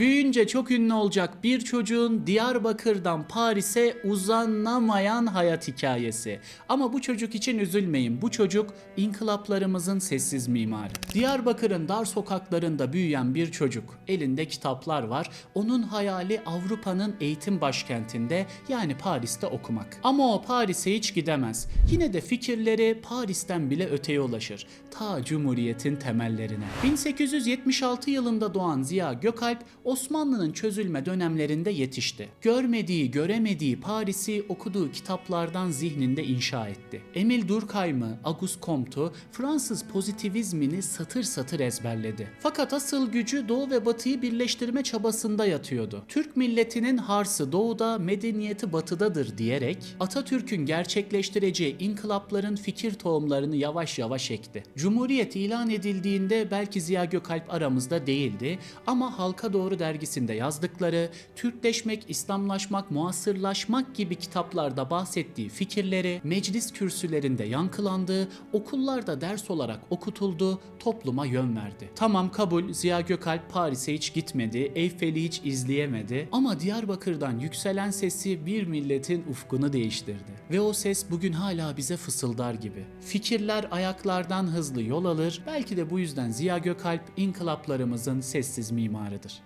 Büyüyünce çok ünlü olacak bir çocuğun Diyarbakır'dan Paris'e uzanamayan hayat hikayesi. Ama bu çocuk için üzülmeyin. Bu çocuk inkılaplarımızın sessiz mimarı. Diyarbakır'ın dar sokaklarında büyüyen bir çocuk. Elinde kitaplar var. Onun hayali Avrupa'nın eğitim başkentinde yani Paris'te okumak. Ama o Paris'e hiç gidemez. Yine de fikirleri Paris'ten bile öteye ulaşır. Ta Cumhuriyet'in temellerine. 1876 yılında doğan Ziya Gökalp Osmanlı'nın çözülme dönemlerinde yetişti. Görmediği, göremediği Paris'i okuduğu kitaplardan zihninde inşa etti. Emil Durkheim'ı, Auguste Comte'u, Fransız pozitivizmini satır satır ezberledi. Fakat asıl gücü Doğu ve Batı'yı birleştirme çabasında yatıyordu. Türk milletinin harsı doğuda, medeniyeti batıdadır diyerek Atatürk'ün gerçekleştireceği inkılapların fikir tohumlarını yavaş yavaş ekti. Cumhuriyet ilan edildiğinde belki Ziya Gökalp aramızda değildi ama Halka Doğru dergisinde yazdıkları, Türkleşmek, İslamlaşmak, muasırlaşmak gibi kitaplarda bahsettiği fikirleri meclis kürsülerinde yankılandı, okullarda ders olarak okutuldu, topluma yön verdi. Tamam kabul Ziya Gökalp Paris'e hiç gitmedi, Eyfel'i hiç izleyemedi ama Diyarbakır'dan yükselen sesi bir milletin ufkunu değiştirdi. Ve o ses bugün hala bize fısıldar gibi. Fikirler ayaklardan hızlı yol alır, belki de bu yüzden Ziya Gökalp inkılaplarımızın sessiz mimarıdır.